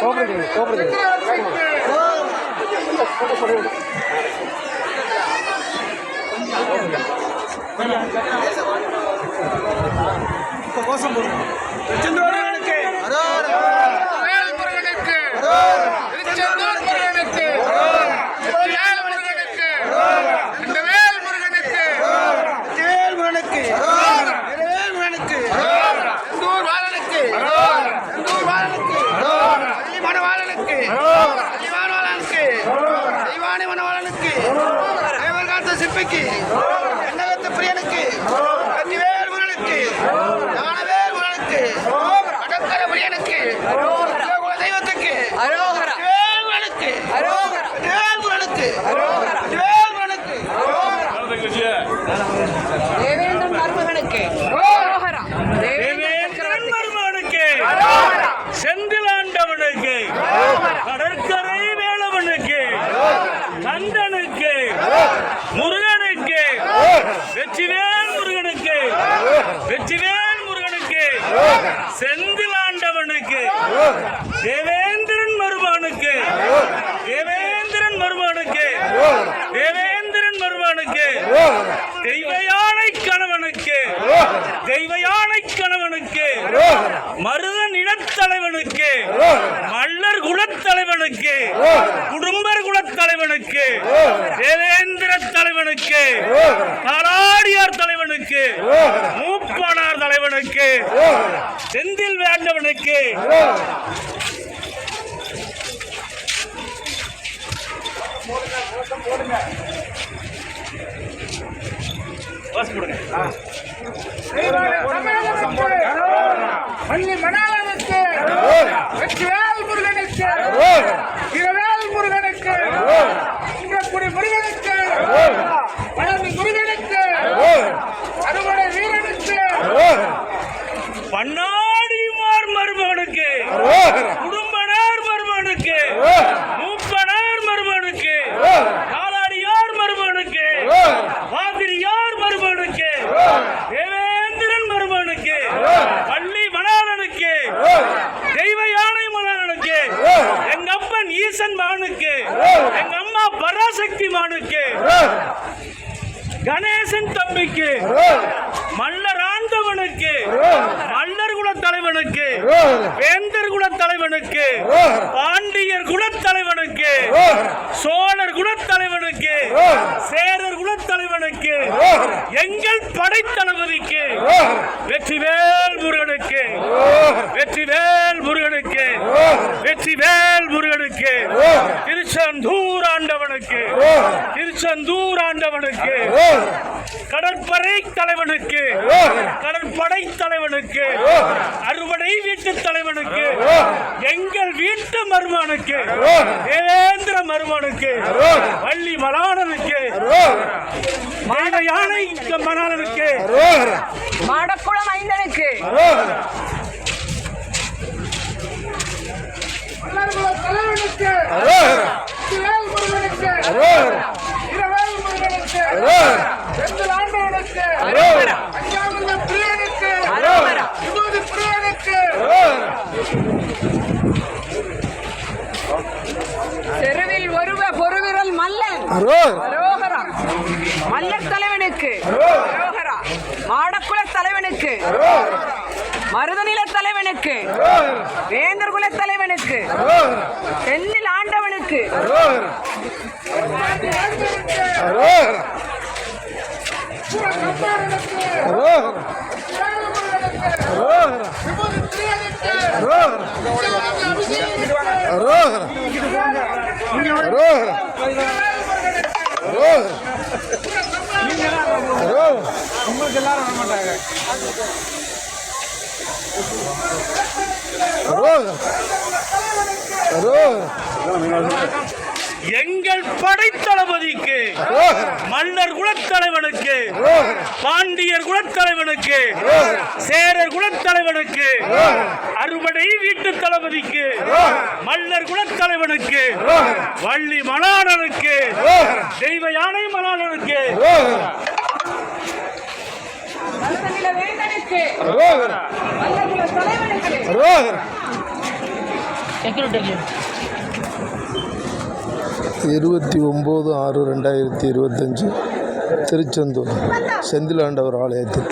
கோபுரத்தில் கோபுரத்தில் photo photo சிற்பிக்கு எண்ணகத்த பிரியனுக்கு கன்னிவேல் முருகனுக்கு ஞானவேல் முருகனுக்கு கடற்கர பிரியனுக்கு தெய்வத்துக்கு முருகனுக்கு முருகனுக்கு முருகனுக்கு. தேவேந்திரன் மருமகனுக்கு. தேவேந்திரன் மருமகனுக்கு. செந்திலாண்டவனுக்கு வெற்றிவேல் முருகனுக்கு. வெற்றிவேல் முருகனுக்கு. செந்திலாண்டவனுக்கு தேவேந்திரன் மருமகனுக்கு தேவேந்திரன் மருமகனுக்கு தேவேந்திரன் மருமகனுக்கு தெய்வ யானை கணவனுக்கு. தெய்வ யானை கணவனுக்கு. மருதன் இனத்தலைவனுக்கு மல் குலத்தலைவனுக்கு குடும்பர் குலத்தலைவனுக்கு தேவேந்திர தலைவனுக்கு காலாடியார் தலைவனுக்கு மூப்பனார் தலைவனுக்கு செந்தில் வேண்டவனுக்கு போடுங்க மணாளனுக்கு வெற்றிவேல் முருகனுக்கு இரவேல் முருகனுக்கு இங்கக்குடி முருகனுக்கு பழனி முருகனுக்கு அறுவடை வீரனுக்கு பண்ணாடிமார் மருமகனுக்கு குடும்பனார் மருமகனுக்கு மூப்பனார் மருமகனுக்கு காலாடியார் மருமகனுக்கு பாதிரியார் மருமகனுக்கு தேவேந்திரன் மருமகனுக்கு பள்ளி மணாளனுக்கு தெய்வ யானை மணாளனுக்கு எங்க அப்பன் ஈசன் மகனுக்கு எங்க அம்மா பராசக்தி மகனுக்கு கணேசன் தம்பிக்கு மல்லர் ஆண்டவனுக்கு மல்லர் குல தலைவனுக்கு வேந்தர் குல தலைவனுக்கு பாண்டியர் குல தலைவனுக்கு சோழர் குல தலைவனுக்கு சேரர் குல தலைவனுக்கு எங்கள் படைத்தளபதிக்கு வெற்றிவேல் முருகனுக்கு வெற்றிவேல் முருகனுக்கு வெற்றிவேல் முருகனுக்கு. திருச்செந்தூர் ஆண்டவனுக்கு. திருச்செந்தூர் ஆண்டவனுக்கு. கடற்படை தலைவனுக்கு. கடற்படை தலைவனுக்கு. அறுவடை வீட்டு தலைவனுக்கு. எங்கள் வீட்டு மருமகனுக்கு. தேவேந்திர மருமகனுக்கு. வள்ளி மலானனுக்கு யானை மலானனுக்கு மாடக்குளம் ஐந்தனுக்கு மன்னர்குல தலைவனுக்கு வெற்றிவேல் முருகனுக்கு இரவேல் முருகனுக்கு செந்தில் ஆண்டவனுக்கு அஞ்சாமிர்த பிரியனுக்கு விபூதி பிரியனுக்கு தெருவில் ஒருவ பொருவிரல் மல்லன் அரோகரா மல்லர் தலைவனுக்கு. மாடக்குல தலைவனுக்கு. மருதநில தலைவனுக்கு. வேந்தர் குல தலைவனுக்கு. செந்தில் ஆண்டவனுக்கு. விபூதி பிரியனுக்கு எங்கள் படைத்தளபதிக்கு மன்னர் குலத்தலைவனுக்கு பாண்டியர் குலத்தலைவனுக்கு சேரர் குலத்தலைவனுக்கு அறுபடை வீட்டு தளபதிக்கு மன்னர் குலத்தலைவனுக்கு வள்ளி மணாளனுக்கு யானை தலைவனுக்கு. இருபத்தி ஒம்பது ஆறு ரெண்டாயிரத்தி இருபத்தஞ்சி திருச்செந்தூர் செந்திலாண்டவர் ஆலயத்தில்